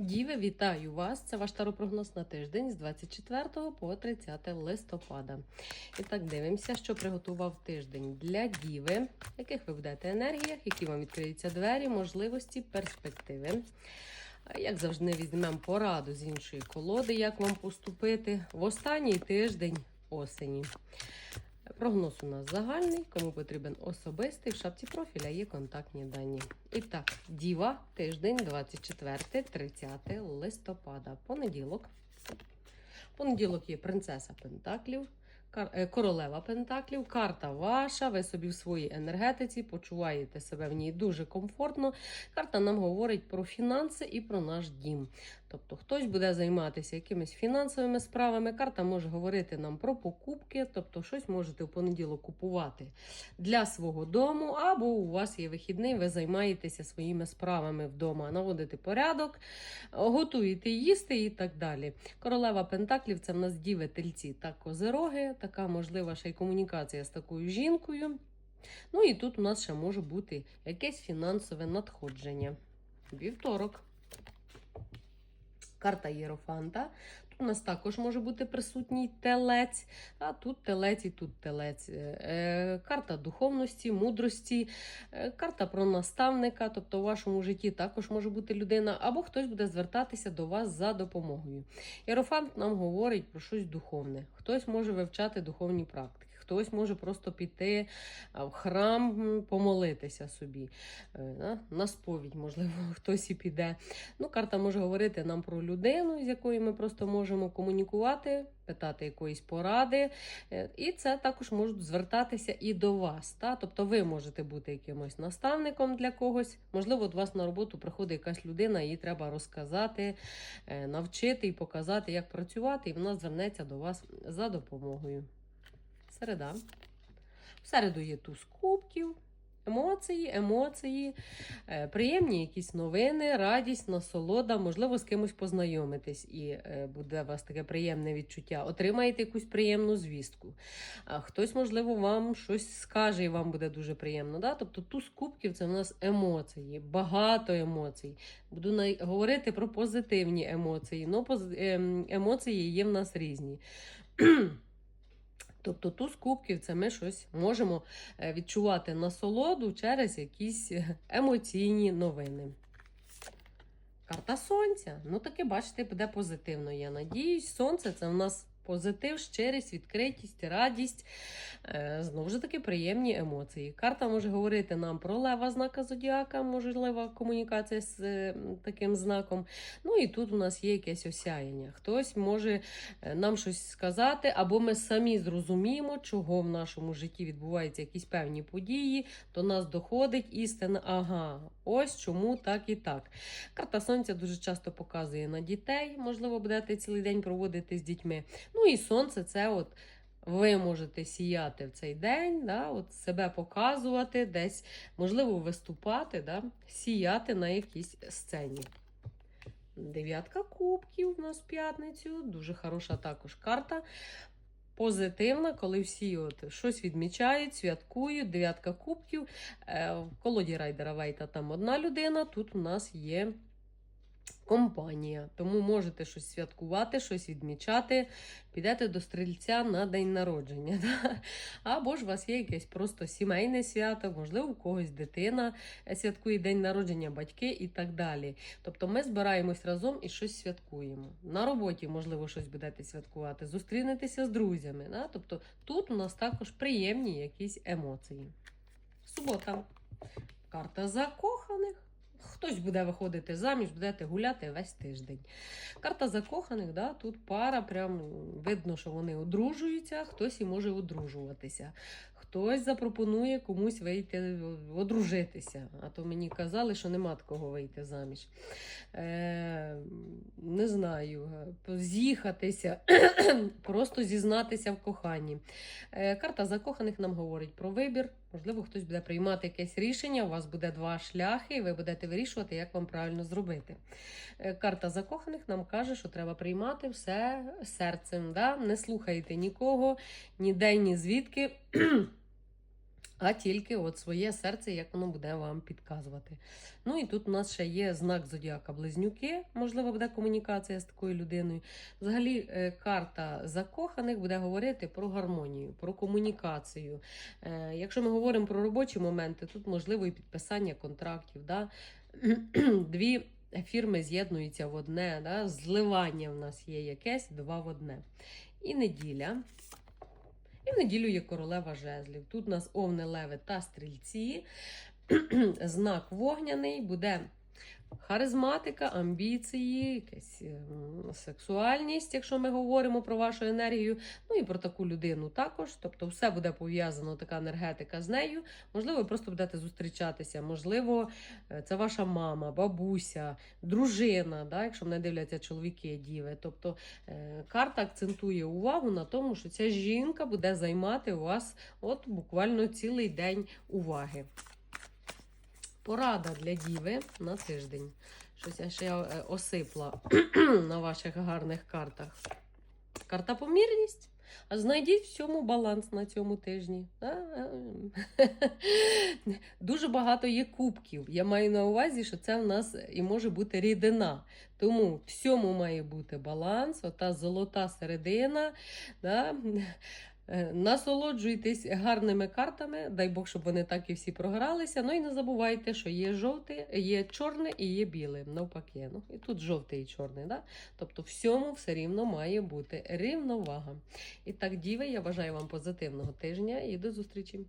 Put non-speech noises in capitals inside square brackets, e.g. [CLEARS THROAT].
Діви, вітаю вас! Це ваш таропрогноз на тиждень з 24 по 30 листопада. І так дивимося, що приготував тиждень для діви, яких ви будете енергіях, які вам відкриються двері, можливості, перспективи. Як завжди, візьмемо пораду з іншої колоди, як вам поступити в останній тиждень осені. Прогноз у нас загальний, кому потрібен особистий, в шапці профіля є контактні дані. І так, діва, тиждень 24-30 листопада. Понеділок. Понеділок є принцеса Пентаклів, е, королева Пентаклів, карта ваша. Ви собі в своїй енергетиці почуваєте себе в ній дуже комфортно. Карта нам говорить про фінанси і про наш дім. Тобто хтось буде займатися якимись фінансовими справами. Карта може говорити нам про покупки, тобто щось можете в понеділок купувати для свого дому, або у вас є вихідний, ви займаєтеся своїми справами вдома, наводите порядок, готуєте їсти і так далі. Королева Пентаклів це в нас діви, тельці та козероги, така можлива ще й комунікація з такою жінкою. Ну і тут у нас ще може бути якесь фінансове надходження. Вівторок. Карта Єрофанта. Тут у нас також може бути присутній телець, а тут телець і тут телець. Е, е, Карта духовності, мудрості, е, карта про наставника, тобто у вашому житті також може бути людина, або хтось буде звертатися до вас за допомогою. Єрофант нам говорить про щось духовне. Хтось може вивчати духовні практики, хтось може просто піти в храм помолитися собі. Е, на- сповідь, можливо, [LAUGHS] хтось і піде. Ну, карта може говорити нам про людину, з якою ми просто можемо комунікувати, питати якоїсь поради. Е, І це також можуть звертатися і до вас. Та? Тобто ви можете бути якимось наставником для когось. Можливо, до вас на роботу приходить якась людина, їй треба розказати, е, навчити і показати, як працювати, і вона звернеться до вас за допомогою. Середа. В середу є туз кубків. Емоції, емоції, е, приємні якісь новини, радість, насолода, можливо, з кимось познайомитись, і е, буде у вас таке приємне відчуття. Отримаєте якусь приємну звістку. Хтось, можливо, вам щось скаже, і вам буде дуже приємно. Да? Тобто туз кубків це в нас емоції, багато емоцій. Буду говорити про позитивні емоції. Поз- ем, емоції є в нас різні. [CLEARS THROAT] Тобто туз кубків це ми щось можемо е, відчувати насолоду через якісь е, емоційні новини. Карта сонця. Ну, таке, бачите, буде позитивно. Я надіюсь, сонце це в нас позитив, щирість, відкритість, радість. Е, Знову ж таки, приємні емоції. Карта може говорити нам про лева знака зодіака, можлива комунікація з е, таким знаком. Ну і тут у нас є якесь осяяння. Хтось може е, нам щось сказати, або ми самі зрозуміємо, чого в нашому житті відбуваються якісь певні події, до нас доходить істина. Ага, ось чому так і так. Карта сонця дуже часто показує на дітей, можливо, будете цілий день проводити з дітьми. Ну і сонце це от. Ви можете сіяти в цей день, да, от себе показувати, десь, можливо, виступати, да, сіяти на якійсь сцені. Дев'ятка кубків у нас в п'ятницю. Дуже хороша також карта. Позитивна, коли всі от щось відмічають, святкують. Дев'ятка кубків. Е, В колоді райдера Вейта там одна людина, тут у нас є компанія. Тому можете щось святкувати, щось відмічати, підете до стрільця на день народження. [LAUGHS] Да? Або ж у вас є якесь просто сімейне свято, можливо, у когось дитина святкує день народження, батьки і так далі. Тобто ми збираємось разом і щось святкуємо. На роботі, можливо, щось будете святкувати, зустрінетеся з друзями. Да? Тобто тут у нас також приємні якісь емоції. Субота. Карта закоханих. Хтось буде виходити заміж, будете гуляти весь тиждень. Карта закоханих, да, тут пара, прям видно, що вони одружуються, хтось і може одружуватися. Хтось запропонує комусь вийти, одружитися. А то мені казали, що нема такого вийти заміж. Е, не знаю, з'їхатися, [CLEARS THROAT] просто зізнатися в коханні. Е, карта закоханих нам говорить про вибір. Можливо, хтось буде приймати якесь рішення, у вас буде два шляхи, і ви будете вирішувати, як вам правильно зробити. Е, Карта закоханих нам каже, що треба приймати все серцем. Да? Не слухайте нікого, ні день, ні звідки. [CLEARS THROAT] а тільки от своє серце, як воно буде вам підказувати. Ну і тут у нас ще є знак зодіака близнюки, можливо, буде комунікація з такою людиною. Взагалі, е, карта закоханих буде говорити про гармонію, про комунікацію. Е, Якщо ми говоримо про робочі моменти, тут можливо і підписання контрактів. Да? [CLEARS THROAT] Дві фірми з'єднуються в одне, да? зливання в нас є якесь два в одне. І неділя. І в неділю є королева жезлів. Тут у нас овни, леви та стрільці. [CLEARS THROAT] Знак вогняний буде харизматика, амбіції, якась ем, сексуальність, якщо ми говоримо про вашу енергію. Ну і про таку людину також. Тобто, все буде пов'язано, така енергетика з нею. Можливо, ви просто будете зустрічатися. Можливо, е, це ваша мама, бабуся, дружина, да, якщо мене дивляться чоловіки, діви. Тобто е, карта акцентує увагу на тому, що ця жінка буде займати у вас от буквально цілий день уваги. Порада для діви на тиждень. Щось я ще е, осипла [CLEARS THROAT] на ваших гарних картах. Карта помірність. А знайдіть в цьому баланс на цьому тижні. [LAUGHS] Дуже багато є кубків. Я маю на увазі, що це в нас і може бути рідина. Тому всьому має бути баланс, ота золота середина. Е, Насолоджуйтесь гарними картами, дай Бог, щоб вони так і всі програлися. Ну і не забувайте, що є жовте, є чорне і є біле. Навпаки. Ну, і тут жовтий і чорний. Да? Тобто всьому все рівно має бути рівновага. І так, діви, я бажаю вам позитивного тижня і до зустрічі!